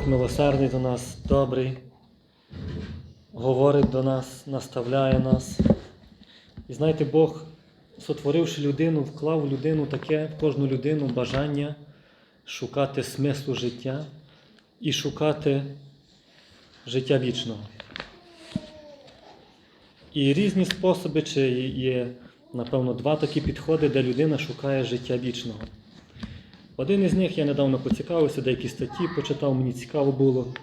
Бог милосердний до нас, добрий, говорить до нас, наставляє нас. І знаєте, Бог, сотворивши людину, вклав в людину таке, в кожну людину бажання шукати смислу життя і шукати життя вічного. І різні способи, чи є, напевно, два такі підходи, де людина шукає життя вічного. Один із них я недавно поцікавився, деякі статті почитав, мені цікаво було.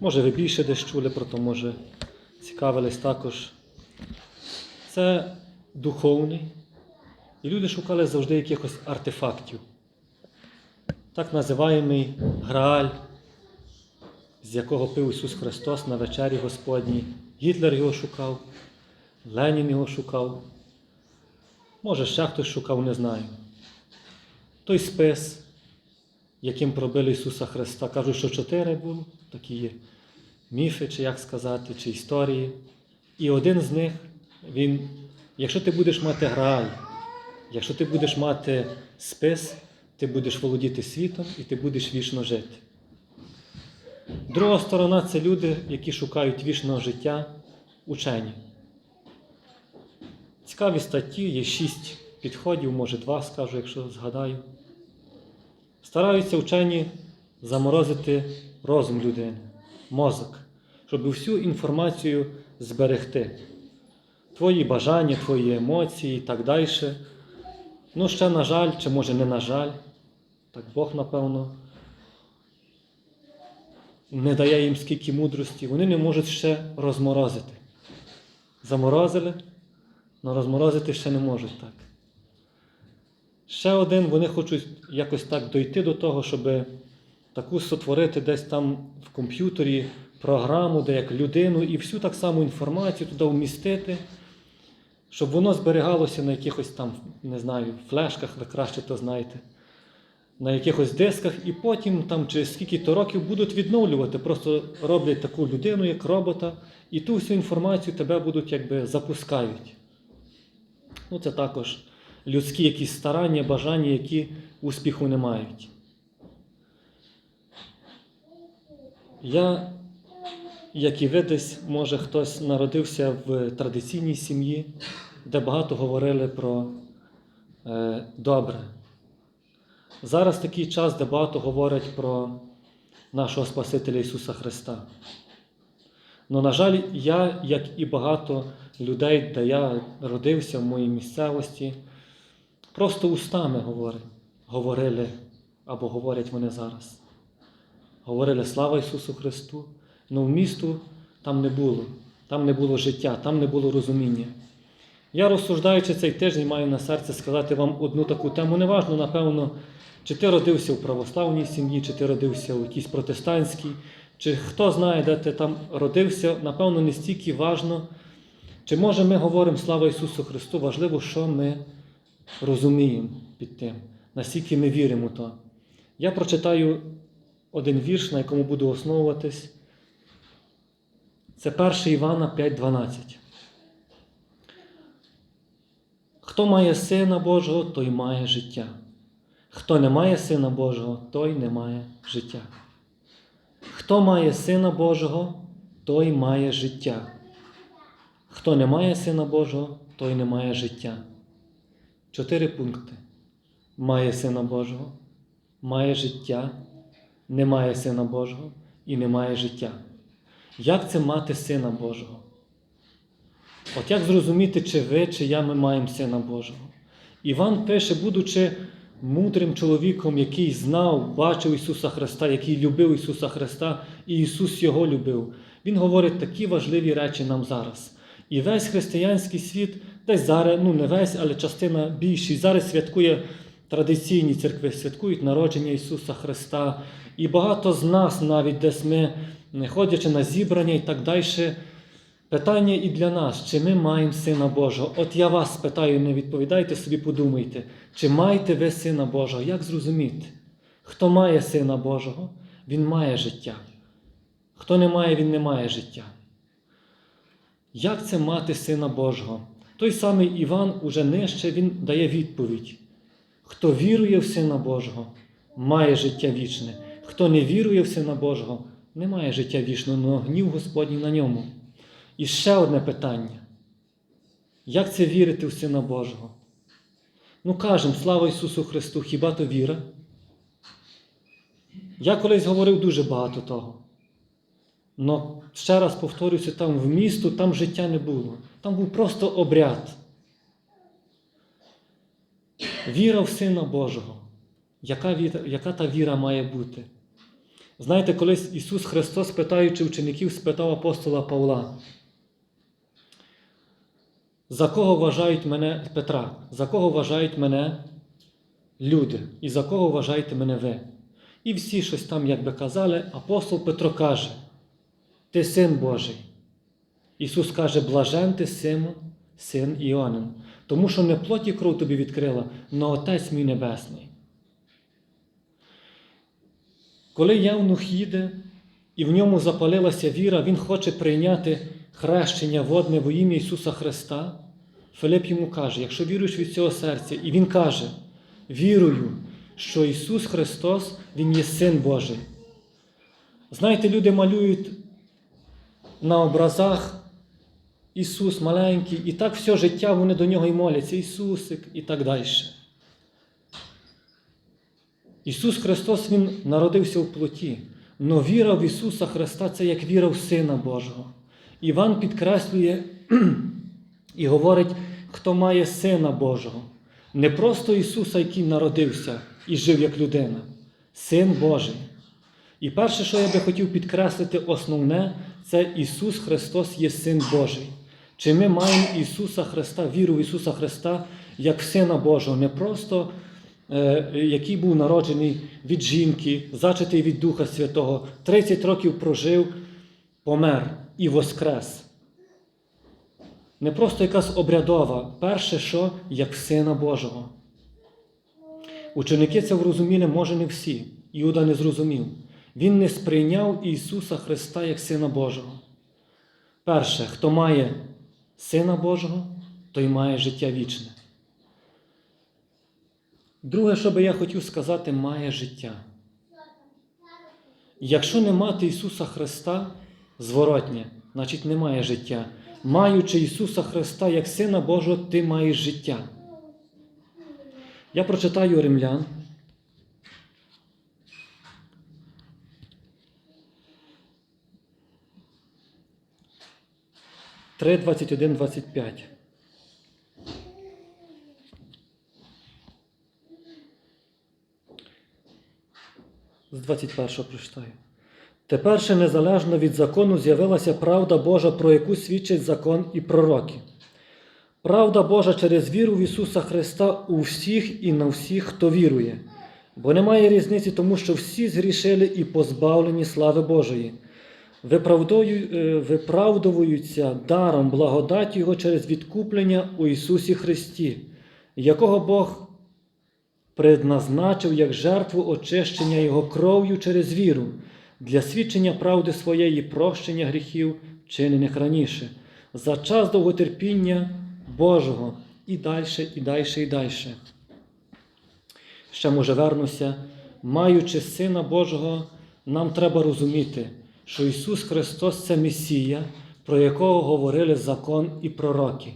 Може, ви більше десь чули про то, може цікавились також. Це духовний. І люди шукали завжди якихось артефактів. Так називаємий Грааль, з якого пив Ісус Христос на вечері Господній. Гітлер його шукав, Ленін його шукав. Може, ще хтось шукав, не знаю. Той спис, яким пробили Ісуса Христа. Кажуть, що чотири було, такі є міфи, чи як сказати, чи історії. І один з них, він, якщо ти будеш мати грааль, якщо ти будеш мати спис, ти будеш володіти світом і ти будеш вічно жити. Друга сторона це люди, які шукають вічного життя, учені. Цікаві статті, є шість підходів, може два скажу, якщо згадаю. Стараються вчені заморозити розум людини, мозок, щоб всю інформацію зберегти. Твої бажання, твої емоції і так далі. Ну, ще, на жаль, чи може не на жаль, так Бог, напевно, не дає їм скільки мудрості, вони не можуть ще розморозити. Заморозили, але розморозити ще не можуть так. Ще один, вони хочуть якось так дойти до того, щоб таку сотворити десь там в комп'ютері програму, де як людину, і всю так саму інформацію туди вмістити, щоб воно зберігалося на якихось там, не знаю, флешках, ви краще то знаєте, на якихось дисках, і потім там через скільки-то років будуть відновлювати. Просто роблять таку людину, як робота, і ту всю інформацію тебе будуть якби запускають. Ну, це також людські якісь старання, бажання, які успіху не мають. Я, як і ви десь, може, хтось народився в традиційній сім'ї, де багато говорили про е, добре. Зараз такий час, де багато говорять про нашого Спасителя Ісуса Христа. Ну, на жаль, я, як і багато людей, де я родився в моїй місцевості, просто устами говорили, говорили або говорять вони зараз. Говорили слава Ісусу Христу, але в місту там не було, там не було життя, там не було розуміння. Я, розсуждаючи цей тиждень, маю на серці сказати вам одну таку тему. Неважно, напевно, чи ти родився в православній сім'ї, чи ти родився в якійсь протестантській, чи хто знає, де ти там родився, напевно, не стільки важно, чи може ми говоримо слава Ісусу Христу, важливо, що ми розуміємо під тим, наскільки ми віримо то. Я прочитаю один вірш, на якому буду основуватись. Це 1 Івана 5,12. Хто має Сина Божого, той має життя. Хто не має Сина Божого, той не має життя. Хто має Сина Божого, той має життя. Хто не має Сина Божого, той не має життя. Чотири пункти. Має Сина Божого, має життя, не має Сина Божого і не має життя. Як це мати Сина Божого? От як зрозуміти, чи ви, чи я ми маємо Сина Божого? Іван пише, будучи мудрим чоловіком, який знав, бачив Ісуса Христа, який любив Ісуса Христа, і Ісус Його любив. Він говорить такі важливі речі нам зараз. І весь християнський світ, десь зараз, ну не весь, але частина більшість, зараз святкує традиційні церкви, святкують народження Ісуса Христа. І багато з нас, навіть десь ми, ходячи на зібрання і так далі, питання і для нас, чи ми маємо Сина Божого. От я вас питаю, не відповідайте собі, подумайте, чи маєте ви Сина Божого? Як зрозуміти? Хто має Сина Божого, він має життя. Хто не має, він не має життя. Як це мати Сина Божого? Той самий Іван уже нижче він дає відповідь. Хто вірує в Сина Божого, має життя вічне. Хто не вірує в Сина Божого, немає життя вічного, але гнів Господній на ньому. І ще одне питання. Як це вірити в Сина Божого? Ну кажемо, слава Ісусу Христу, хіба то віра? Я колись говорив дуже багато того. Но ще раз повторюся, там в місту, там життя не було. Там був просто обряд. Віра в Сина Божого. Яка, віра, яка та віра має бути? Знаєте, колись Ісус Христос, питаючи учеників, спитав апостола Павла, за кого вважають мене Петра, за кого вважають мене люди, і за кого вважаєте мене ви? І всі щось там, як би казали, апостол Петро каже, ти син Божий. Ісус каже, блажен ти Симон, син Іонин, тому що не плоті кров тобі відкрила, но Отець мій Небесний. Коли Явнух їде і в ньому запалилася віра, він хоче прийняти хрещення водне во ім'я Ісуса Христа, Филип йому каже, якщо віруєш від цього серця, і Він каже, вірую, що Ісус Христос, Він є Син Божий. Знаєте, люди малюють на образах Ісус маленький, і так все життя вони до нього і моляться, Ісусик і так далі. Ісус Христос Він народився в плоті, но віра в Ісуса Христа це як віра в Сина Божого. Іван підкреслює і говорить, хто має Сина Божого. Не просто Ісуса, який народився і жив як людина, Син Божий. І перше, що я би хотів підкреслити, основне, це Ісус Христос є Син Божий. Чи ми маємо Ісуса Христа, віру в Ісуса Христа як Сина Божого, не просто е, який був народжений від жінки, зачатий від Духа Святого, 30 років прожив, помер і воскрес. Не просто якась обрядова, перше, що як Сина Божого. Ученики це врозуміли, може, не всі. Іуда не зрозумів. Він не сприйняв Ісуса Христа як Сина Божого. Перше, хто має Сина Божого, той має життя вічне. Друге, що би я хотів сказати, має життя. Якщо не мати Ісуса Христа зворотнє, значить немає життя. Маючи Ісуса Христа як Сина Божого, ти маєш життя. Я прочитаю римлян. Три, двадцять один, двадцять п'ять. З 21 прочитаю. Тепер ще незалежно від закону з'явилася правда Божа, про яку свідчить закон і пророки. Правда Божа через віру в Ісуса Христа у всіх і на всіх, хто вірує, бо немає різниці, тому що всі згрішили і позбавлені слави Божої, виправдовуються даром благодаті Його через відкуплення у Ісусі Христі, якого Бог предназначив як жертву очищення Його кров'ю через віру для свідчення правди своєї прощення гріхів, вчинених раніше, за час довготерпіння Божого і далі, і далі, і далі. Ще може вернуся, маючи Сина Божого, нам треба розуміти, що Ісус Христос це Месія, про якого говорили закон і пророки.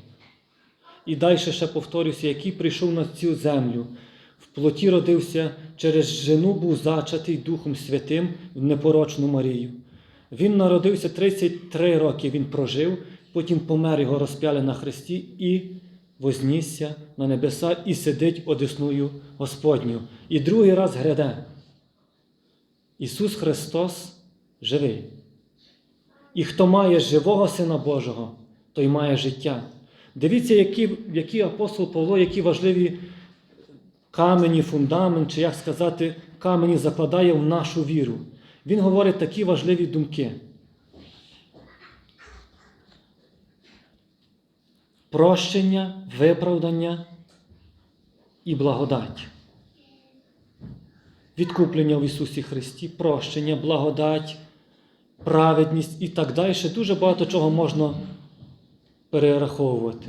І далі ще повторюся, який прийшов на цю землю, в плоті родився, через жену був зачатий Духом Святим в непорочну Марію. Він народився 33 роки, він прожив, потім помер його розп'яли на хресті і вознісся на небеса і сидить одесною Господню. І другий раз гряде. Ісус Христос живий. І хто має живого Сина Божого, той має життя. Дивіться, які, які апостол Павло, які важливі камені, фундамент, чи як сказати, камені закладає в нашу віру. Він говорить такі важливі думки. Прощення, виправдання і благодать. Відкуплення в Ісусі Христі, прощення, благодать, праведність і так далі. Дуже багато чого можна перераховувати.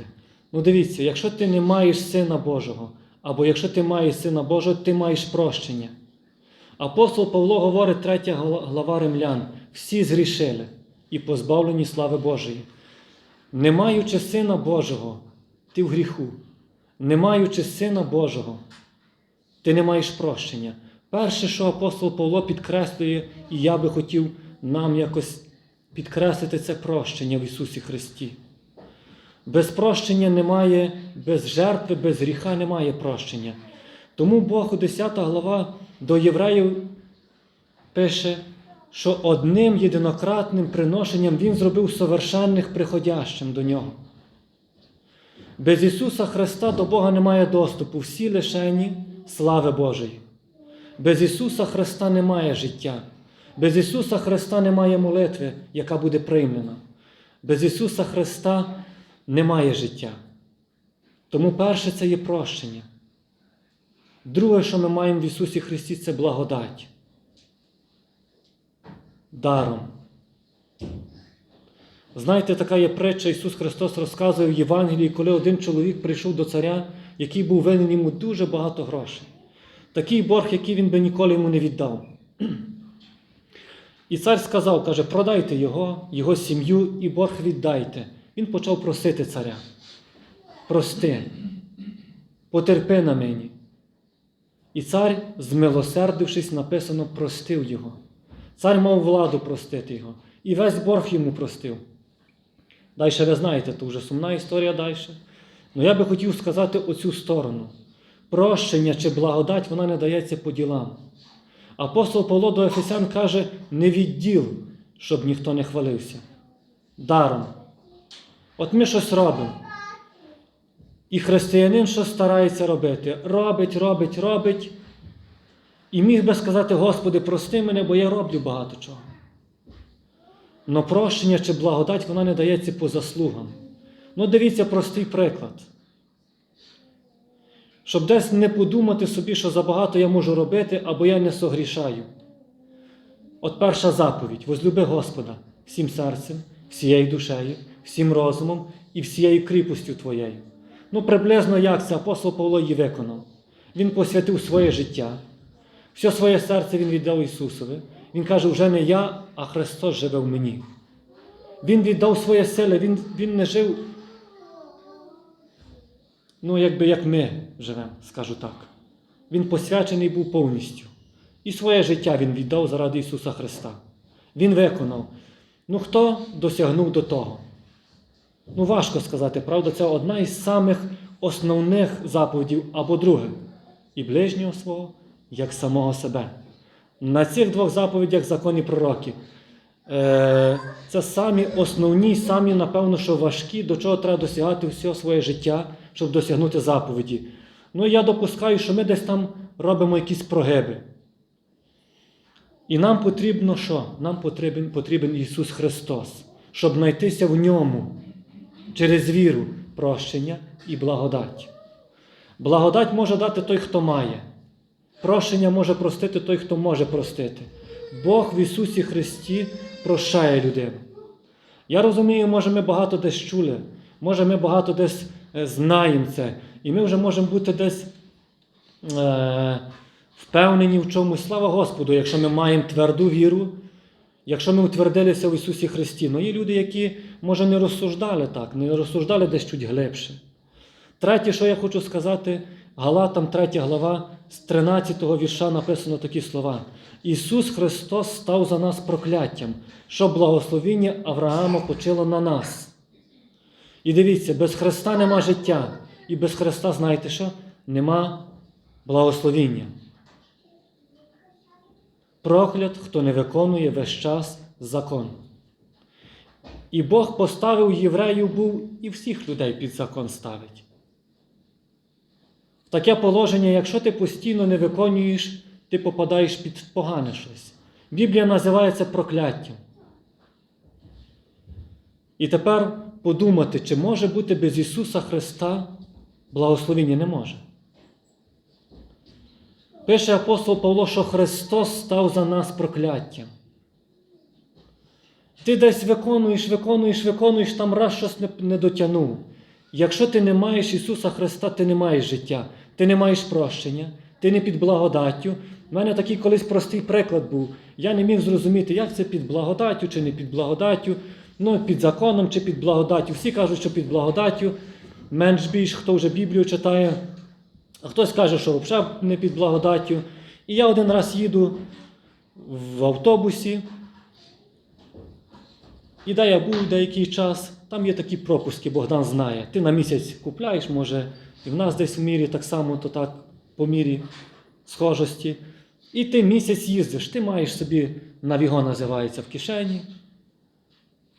Ну, дивіться, якщо ти не маєш Сина Божого, або якщо ти маєш Сина Божого, ти маєш прощення. Апостол Павло говорить, 3 глава римлян, всі згрішили і позбавлені слави Божої. Не маючи Сина Божого, ти в гріху. Не маючи Сина Божого, ти не маєш прощення. Перше, що апостол Павло підкреслює, і я би хотів нам якось підкреслити це прощення в Ісусі Христі. Без прощення немає, без жертви, без гріха немає прощення. Тому Бог у 10 глава до євреїв пише, що одним єдинократним приношенням Він зробив совершенних приходящим до нього. Без Ісуса Христа до Бога немає доступу, всі лишені слави Божої. Без Ісуса Христа немає життя. Без Ісуса Христа немає молитви, яка буде приймлена. Без Ісуса Христа немає життя. Тому перше це є прощення. Друге, що ми маємо в Ісусі Христі, це благодать. Даром. Знаєте, така є притча, Ісус Христос розказує в Євангелії, коли один чоловік прийшов до царя, який був винен йому дуже багато грошей. Такий борг, який він би ніколи йому не віддав. І цар сказав, каже, продайте його, його сім'ю і борг віддайте. Він почав просити царя. Прости, потерпи на мені. І цар, змилосердившись, написано, простив його. Цар мав владу простити його. І весь борг йому простив. Далі ви знаєте, то вже сумна історія далі. Ну я би хотів сказати оцю сторону. Прощення чи благодать вона не дається по ділам. Апостол Павло до Ефесян каже, не відділ, щоб ніхто не хвалився. Даром. От ми щось робимо. І християнин щось старається робити. Робить, робить, робить. І міг би сказати, Господи, прости мене, бо я роблю багато чого. Но прощення чи благодать вона не дається по заслугам. Ну, дивіться простий приклад. Щоб десь не подумати собі, що забагато я можу робити, або я не согрішаю. От перша заповідь: возлюби Господа всім серцем, всією душею, всім розумом і всією кріпостю твоєю. Ну, приблизно як це апостол Павло її виконав. Він посвятив своє життя, все своє серце він віддав Ісусові. Він каже, вже не я, а Христос живе в мені. Він віддав своє сили, Він, він не жив, ну, якби як ми живемо, скажу так. Він посвячений був повністю. І своє життя Він віддав заради Ісуса Христа. Він виконав. Ну, хто досягнув до того? Ну, важко сказати, правда, це одна із самих основних заповідей або друге. І ближнього свого, як самого себе. На цих двох заповідях законі пророки. Е, Це самі основні, самі, напевно, що важкі, до чого треба досягати все своє життя, щоб досягнути заповіді. Ну, я допускаю, що ми десь там робимо якісь прогиби. І нам потрібно що? Нам потрібен, потрібен Ісус Христос, щоб знайтися в ньому через віру, прощення і благодать. Благодать може дати той, хто має. Прощення може простити той, хто може простити. Бог в Ісусі Христі прощає людину. Я розумію, може, ми багато десь чули, може, ми багато десь знаємо це, і ми вже можемо бути десь е, впевнені в чомусь. Слава Господу, якщо ми маємо тверду віру, якщо ми утвердилися в Ісусі Христі. Ну є люди, які, може, не розсуждали так, не розсуждали десь чуть глибше. Третє, що я хочу сказати, Галатам 3 глава, з 13 вірша написано такі слова. Ісус Христос став за нас прокляттям, щоб благословіння Авраама почило на нас. І дивіться, без Христа нема життя. І без Христа, знаєте що? Нема благословіння. Проклят, хто не виконує весь час закон. І Бог поставив євреїв був і всіх людей під закон ставить. Таке положення, якщо ти постійно не виконуєш, ти попадаєш під погане щось. Біблія називає це прокляттям. І тепер подумати, чи може бути без Ісуса Христа благословіння не може. Пише апостол Павло, що Христос став за нас прокляттям. Ти десь виконуєш, виконуєш, виконуєш, там раз щось не, не дотягнув. Якщо ти не маєш Ісуса Христа, ти не маєш життя, ти не маєш прощення, ти не під благодаттю. У мене такий колись простий приклад був. Я не міг зрозуміти, як це під благодаттю чи не під благодаттю, ну, під законом чи під благодаттю. Всі кажуть, що під благодаттю, менш більш, хто вже Біблію читає, а хтось каже, що взагалі не під благодаттю. І я один раз їду в автобусі. І де я був деякий час, там є такі пропуски, Богдан знає. Ти на місяць купляєш, може, і в нас десь в мірі так само, то так по мірі схожості. І ти місяць їздиш, ти маєш собі навіго називається в кишені,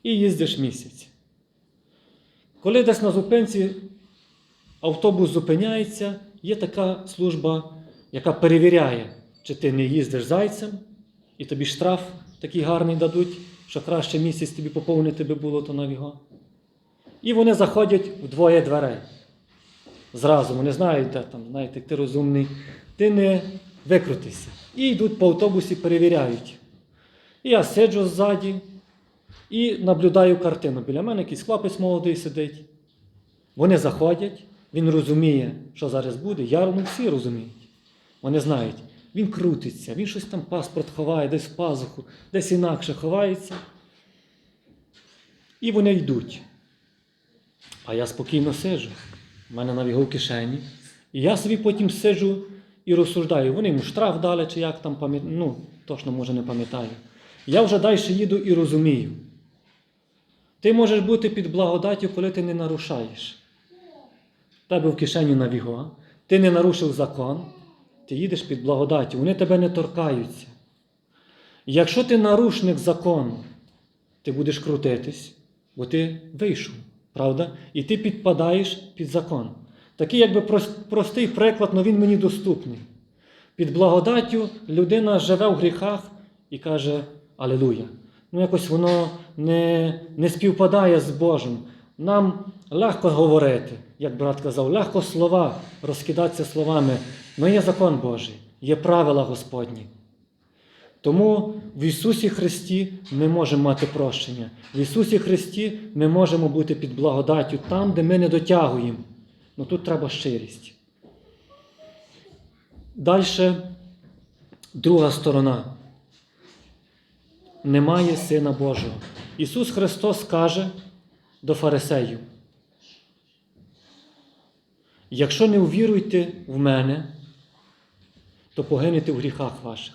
і їздиш місяць. Коли десь на зупинці автобус зупиняється, є така служба, яка перевіряє, чи ти не їздиш зайцем, і тобі штраф такий гарний дадуть, що краще місяць тобі поповнити би було то навіго. І вони заходять в двоє дверей. Зразу вони знають, де там, знаєте, ти розумний, ти не викрутися. І йдуть по автобусі, перевіряють. І я сиджу ззаді і наблюдаю картину. Біля мене якийсь хлопець молодий сидить. Вони заходять, він розуміє, що зараз буде. Я ну, всі розуміють. Вони знають, він крутиться, він щось там паспорт ховає, десь в пазуху, десь інакше ховається. І вони йдуть. А я спокійно сиджу. У мене навіго в кишені. І я собі потім сиджу і розсуждаю. Вони йому штраф дали, чи як там пам'ятаю. Ну, точно, може, не пам'ятаю. Я вже далі їду і розумію. Ти можеш бути під благодаттю, коли ти не нарушаєш. Тебе в кишені навіго, ти не нарушив закон, ти їдеш під благодаттю, вони тебе не торкаються. Якщо ти нарушник закону, ти будеш крутитись, бо ти вийшов, правда? І ти підпадаєш під закон. Такий, якби простий приклад, але він мені доступний. Під благодаттю людина живе в гріхах і каже Алілуя. Ну, якось воно не, не співпадає з Божим. Нам легко говорити, як брат казав, легко слова розкидатися словами. але є закон Божий, є правила Господні. Тому в Ісусі Христі ми можемо мати прощення. В Ісусі Христі ми можемо бути під благодаттю там, де ми не дотягуємо. Ну тут треба щирість. Далі друга сторона. Немає Сина Божого. Ісус Христос каже до фарисеїв: якщо не увіруєте в мене, то погинете в гріхах ваших.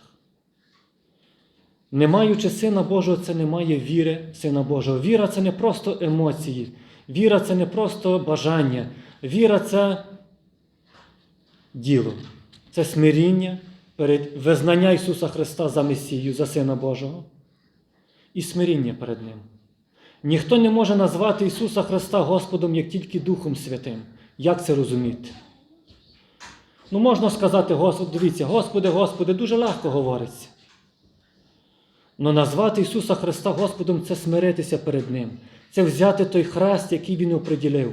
Не маючи Сина Божого, це немає віри Сина Божого. Віра це не просто емоції, віра це не просто бажання. Віра це діло, це смиріння перед визнання Ісуса Христа за Месію, за Сина Божого і смиріння перед Ним. Ніхто не може назвати Ісуса Христа Господом як тільки Духом Святим. Як це розуміти? Ну, можна сказати, дивіться, Господи, Господи, дуже легко говориться. Но назвати Ісуса Христа Господом це смиритися перед Ним, це взяти той хрест, який Він оприділив.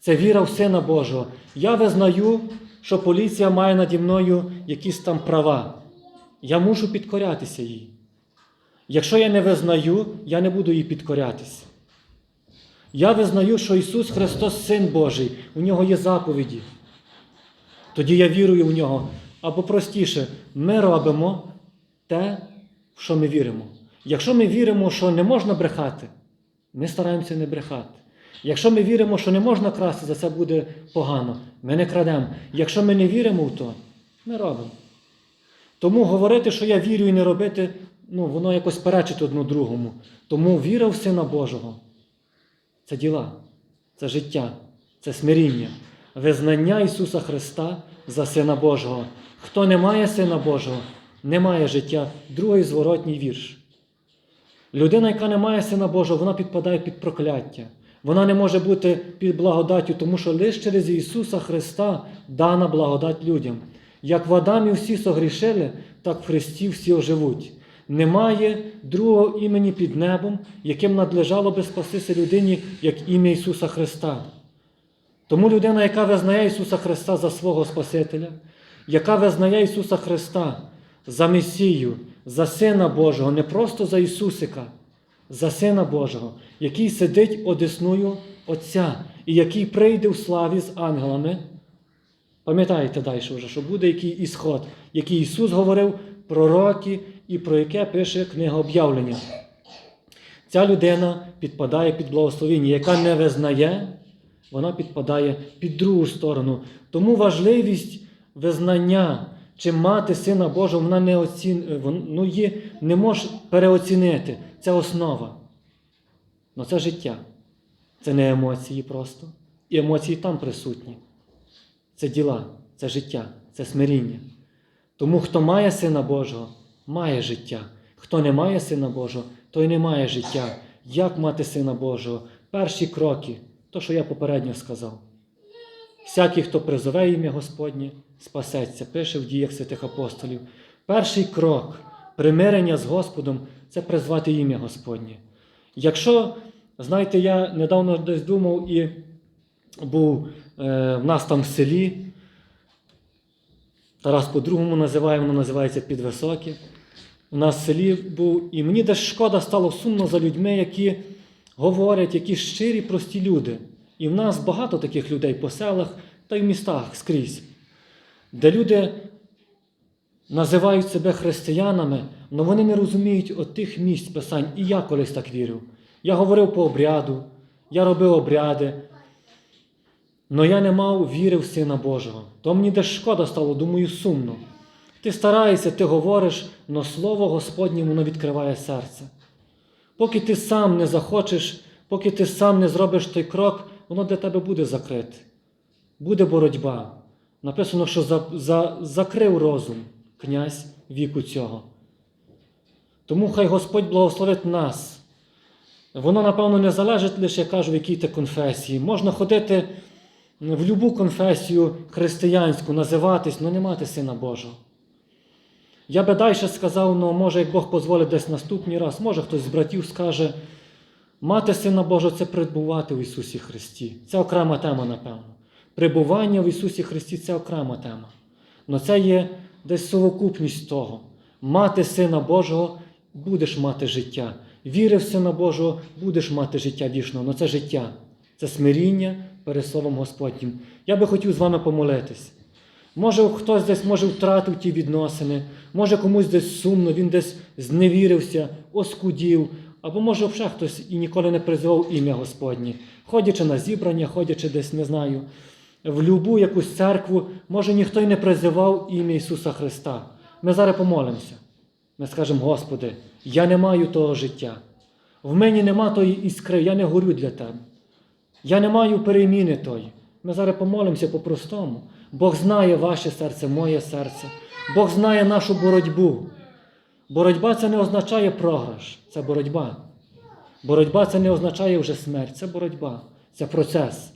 Це віра в Сина Божого. Я визнаю, що поліція має наді мною якісь там права. Я мушу підкорятися їй. Якщо я не визнаю, я не буду їй підкорятися. Я визнаю, що Ісус Христос Син Божий, у нього є заповіді. Тоді я вірую в нього. Або простіше, ми робимо те, в що ми віримо. Якщо ми віримо, що не можна брехати, ми стараємося не брехати. Якщо ми віримо, що не можна красти, за це буде погано, ми не крадемо. Якщо ми не віримо в то, ми робимо. Тому говорити, що я вірю і не робити, ну, воно якось перечить одну другому. Тому віра в Сина Божого це діла, це життя, це смиріння, визнання Ісуса Христа за Сина Божого. Хто не має Сина Божого, не має життя. Другий зворотній вірш. Людина, яка не має Сина Божого, вона підпадає під прокляття. Вона не може бути під благодаттю, тому що лише через Ісуса Христа дана благодать людям. Як в Адамі всі согрішили, так в Христі всі оживуть. Немає другого імені під небом, яким надлежало би спастися людині, як ім'я Ісуса Христа. Тому людина, яка визнає Ісуса Христа за свого Спасителя, яка визнає Ісуса Христа за Месію, за Сина Божого, не просто за Ісусика, за Сина Божого, який сидить одесною Отця і який прийде в славі з ангелами, Пам'ятаєте далі, вже, що буде який ісход, який Ісус говорив, пророки і про яке пише книга об'явлення. Ця людина підпадає під благословіння, яка не визнає, вона підпадає під другу сторону. Тому важливість визнання чи мати Сина Божого, вона не, оцін... ну, її не може переоцінити. Це основа. Ну це життя. Це не емоції просто. І емоції там присутні. Це діла, це життя, це смиріння. Тому хто має Сина Божого, має життя. Хто не має Сина Божого, той не має життя. Як мати Сина Божого? Перші кроки, то, що я попередньо сказав. Всякий, хто призове ім'я Господнє, спасеться, пише в діях святих апостолів. Перший крок примирення з Господом це призвати ім'я Господнє. Якщо, знаєте, я недавно десь думав і був е, в нас там в селі, Тарас по-другому називає, воно називається Підвисоке. У нас в селі був, і мені десь шкода стало сумно за людьми, які говорять, які щирі, прості люди. І в нас багато таких людей по селах та й в містах скрізь, де люди називають себе християнами, але вони не розуміють от тих місць писань. І я колись так вірив. Я говорив по обряду, я робив обряди, але я не мав віри в Сина Божого. То мені десь шкода стало, думаю, сумно. Ти стараєшся, ти говориш, але Слово Господнє воно відкриває серце. Поки ти сам не захочеш, поки ти сам не зробиш той крок, воно для тебе буде закрите. Буде боротьба. Написано, що за, за, закрив розум князь віку цього. Тому хай Господь благословить нас. Воно, напевно, не залежить лише, я кажу, в якій ти конфесії. Можна ходити в будь-яку конфесію християнську, називатись, але не мати Сина Божого. Я би далі сказав, ну, може, як Бог дозволить десь наступний раз, може хтось з братів скаже, мати Сина Божого це перебувати в Ісусі Христі. Це окрема тема, напевно. Прибування в Ісусі Христі це окрема тема. Але це є десь совокупність того. Мати Сина Божого будеш мати життя. Віри в Сина Божого будеш мати життя вічного. Але це життя, це смиріння перед Словом Господнім. Я би хотів з вами помолитись. Може, хтось десь може втратив ті відносини, може комусь десь сумно, він десь зневірився, оскудів, або може вже хтось і ніколи не призивав ім'я Господнє, ходячи на зібрання, ходячи десь, не знаю, в любу якусь церкву, може ніхто й не призивав ім'я Ісуса Христа. Ми зараз помолимося. Ми скажемо, Господи, я не маю того життя. В мені нема тої іскри, я не горю для Тебе. Я не маю переміни тої. Ми зараз помолимося по-простому. Бог знає ваше серце, моє серце. Бог знає нашу боротьбу. Боротьба це не означає програш, це боротьба. Боротьба це не означає вже смерть, це боротьба, це процес.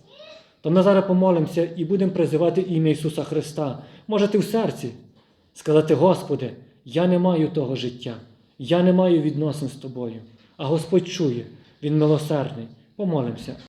То ми зараз помолимося і будемо призивати ім'я Ісуса Христа. Можете в серці сказати, Господи, я не маю того життя, я не маю відносин з тобою. А Господь чує, Він милосердний. Помолимося.